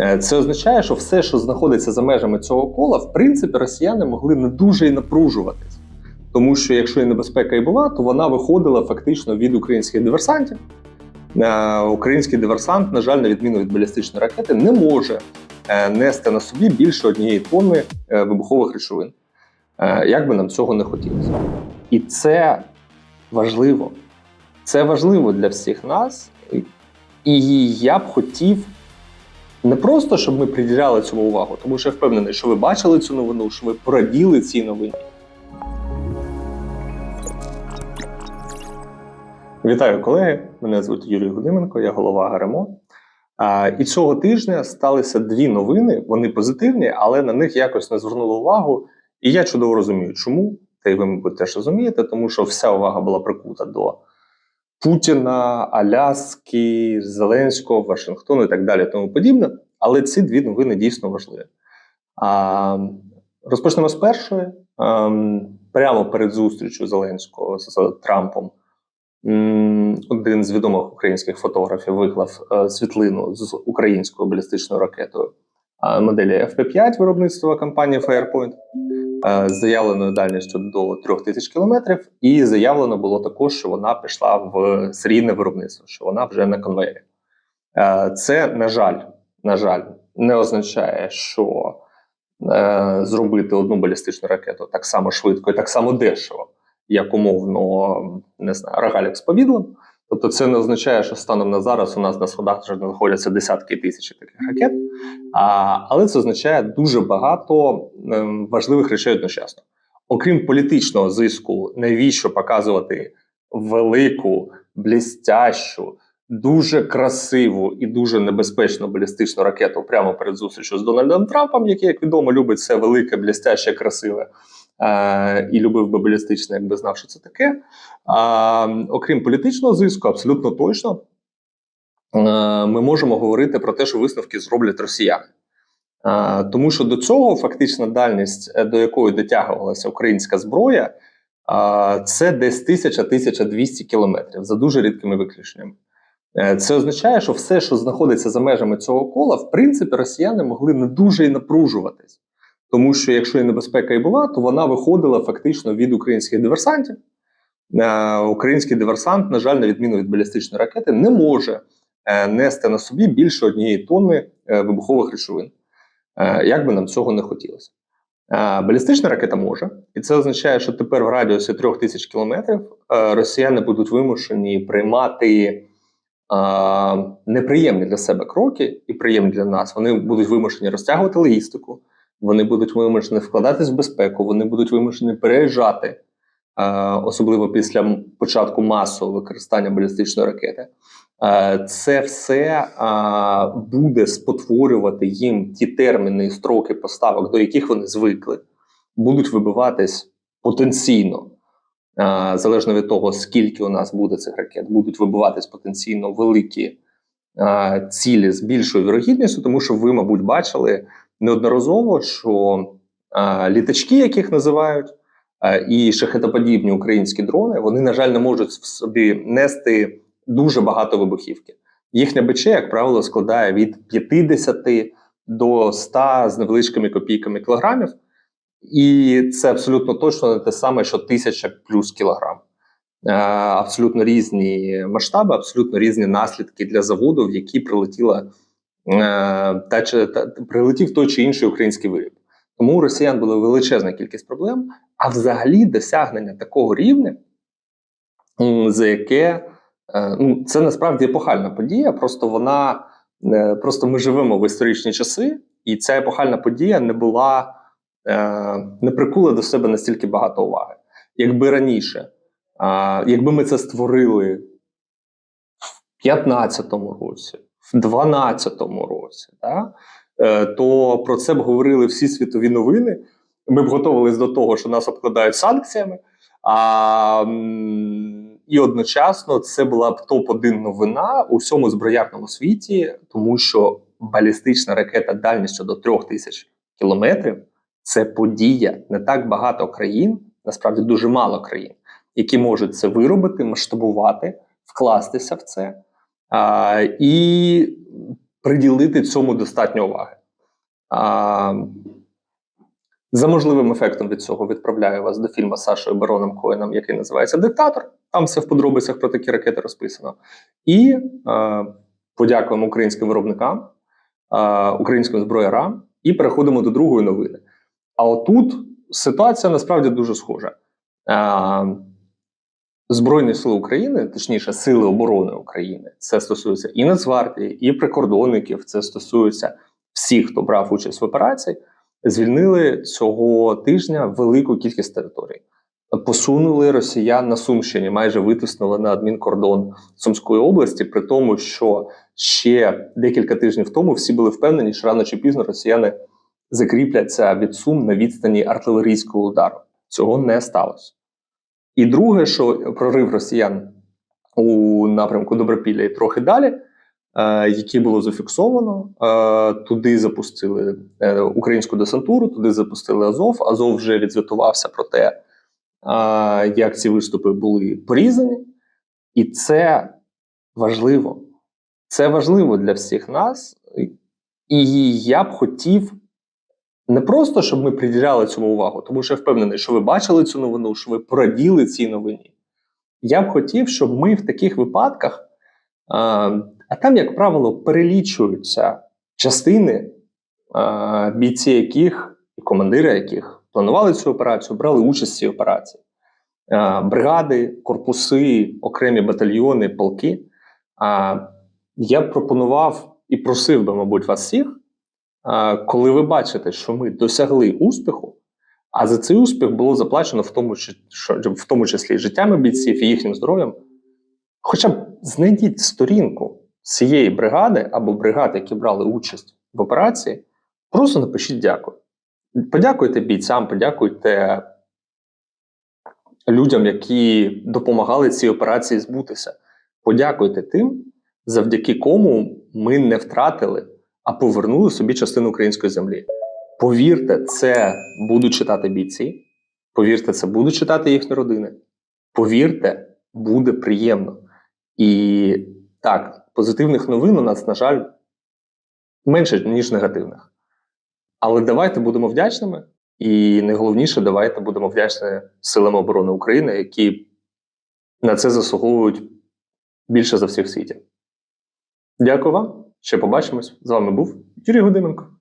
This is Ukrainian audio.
Е, Це означає, що все, що знаходиться за межами цього кола, в принципі, росіяни могли не дуже і напружуватись. Тому що якщо і небезпека і була, то вона виходила фактично від українських диверсантів. Е, Український диверсант, на жаль, на відміну від балістичної ракети, не може е, нести на собі більше однієї тонни вибухових речовин. Як би нам цього не хотілося. І це важливо. Це важливо для всіх нас. І я б хотів не просто, щоб ми приділяли цьому увагу, тому що я впевнений, що ви бачили цю новину, що ви пораділи цій новині. Вітаю, колеги! Мене звуть Юрій Гудименко, я голова ГРМО. А, і цього тижня сталися дві новини. Вони позитивні, але на них якось не звернули увагу. І я чудово розумію, чому. Та й ви, мабуть, теж розумієте, тому що вся увага була прикута до Путіна, Аляски, Зеленського, Вашингтону і так далі, тому подібне. Але ці дві новини дійсно важливі. А, розпочнемо з першої. Ем, прямо перед зустрічю Зеленського з Трампом. Один з відомих українських фотографів виклав е, світлину з українською балістичною ракетою е, моделі FP5 виробництва компанії Firepoint е, з заявленою дальністю до 3000 кілометрів. І заявлено було також, що вона пішла в серійне виробництво, що вона вже на конвейері. Е, Це, на жаль, на жаль, не означає, що е, зробити одну балістичну ракету так само швидко і так само дешево, як умовно не знаю, рогалік з. Тобто, це не означає, що станом на зараз у нас на сходах вже знаходяться десятки тисяч таких ракет. А, але це означає дуже багато ем, важливих речей одночасно. Окрім політичного зиску, навіщо показувати велику, блістящу, дуже красиву і дуже небезпечну балістичну ракету прямо перед зустрічю з Дональдом Трампом, який, як відомо, любить все велике, блістяще, красиве. Е, і любив би балістичне, якби знав, що це таке. А, окрім політичного зиску, абсолютно точно е, ми можемо говорити про те, що висновки зроблять росіяни. Е, тому що до цього фактична дальність, до якої дотягувалася українська зброя, це десь 1000-1200 кілометрів за дуже рідкими виключеннями. Е, Це означає, що все, що знаходиться за межами цього кола, в принципі, росіяни могли не дуже і напружуватись. Тому що якщо і небезпека і була, то вона виходила фактично від українських диверсантів. Е, Український диверсант, на жаль, на відміну від балістичної ракети, не може е, нести на собі більше однієї тонни вибухових речовин. Як би нам цього не хотілося. Балістична ракета може, і це означає, що тепер в радіусі 3000 кілометрів е, росіяни будуть вимушені приймати е, неприємні для себе кроки і приємні для нас. Вони будуть вимушені розтягувати логістику, вони будуть вимушені вкладатись в безпеку, вони будуть вимушені переїжджати, е, особливо після початку масового використання балістичної ракети. Е, Це все е, буде спотворювати їм ті терміни і строки поставок, до яких вони звикли, будуть вибиватись потенційно, залежно від того, скільки у нас буде цих ракет, будуть вибиватись потенційно великі цілі з більшою вірогідністю, тому що ви, мабуть, бачили неодноразово, що літачки, яких називають, і шахетоподібні українські дрони, вони, на жаль, не можуть в собі нести дуже багато вибухівки. Їхня БЧ, як правило, складає від 50 до 100 з невеличкими копійками кілограмів. І це абсолютно точно не те саме, що 1000 плюс кілограм. Е, абсолютно різні масштаби, абсолютно різні наслідки для заводу, в який прилетіла е, та чи та прилетів той чи інший український виріб. Тому у росіян була величезна кількість проблем, а взагалі досягнення такого рівня, за яке е, ну, це насправді епохальна подія. Просто вона просто ми живемо в історичні часи, і ця епохальна подія не була не прикула до себе настільки багато уваги. Якби раніше, якби ми це створили в 15-му році, в 12-му році, да, е, то про це б говорили всі світові новини. Ми б готувалися до того, що нас обкладають санкціями. А, і одночасно це була б топ-1 новина у всьому зброярному світі, тому що балістична ракета дальністю до 3000 кілометрів це подія. Не так багато країн, насправді дуже мало країн, які можуть це виробити, масштабувати, вкластися в це. А, і приділити цьому достатньо уваги. А, за можливим ефектом від цього відправляю вас до фільму з Сашою Бароном Коеном, який називається Диктатор. Там все в подробицях про такі ракети розписано. І е, подякуємо українським виробникам, е, українським зброярам, і переходимо до другої новини. А отут ситуація насправді дуже схожа. Збройні сили України, точніше, Сили оборони України, це стосується і Нацгвардії, і прикордонників, це стосується всіх, хто брав участь в операції, звільнили цього тижня велику кількість територій. Посунули росіян на Сумщині, майже витиснули на адмінкордон Сумської області, при тому, що ще декілька тижнів тому всі були впевнені, що рано чи пізно росіяни закріпляться від Сум на відстані артилерійського удару. Цього не сталося. І друге, що прорив росіян у напрямку Добропілля і трохи далі, е, які було зафіксовано, е, туди запустили е, українську десантуру, туди запустили Азов. Азов вже відзвітувався про те, як ці виступи були порізані, і це важливо. Це важливо для всіх нас, і я б хотів не просто, щоб ми приділяли цьому увагу, тому що я впевнений, що ви бачили цю новину, що ви пораділи цій новині. Я б хотів, щоб ми в таких випадках, а, а там, як правило, перелічуються частини, а, бійці яких і командири яких планували цю операцію, брали участь в цій операції. А, бригади, корпуси, окремі батальйони, полки. А, я б пропонував і просив би, мабуть, вас всіх. Коли ви бачите, що ми досягли успіху, а за цей успіх було заплачено в тому, в тому числі життями бійців і їхнім здоров'ям, хоча б знайдіть сторінку цієї бригади або бригад, які брали участь в операції, просто напишіть дякую. Подякуйте бійцям, подякуйте людям, які допомагали цій операції збутися. Подякуйте тим, завдяки кому ми не втратили а повернули собі частину української землі. Повірте, це будуть читати бійці. Повірте, це будуть читати їхні родини. Повірте, буде приємно. І так, позитивних новин у нас, на жаль, менше, ніж негативних. Але давайте будемо вдячними. І найголовніше, давайте будемо вдячні силам оборони України, які на це заслуговують більше за всіх в світі. Дякую вам. Ще побачимось. З вами був Юрій Гудименко.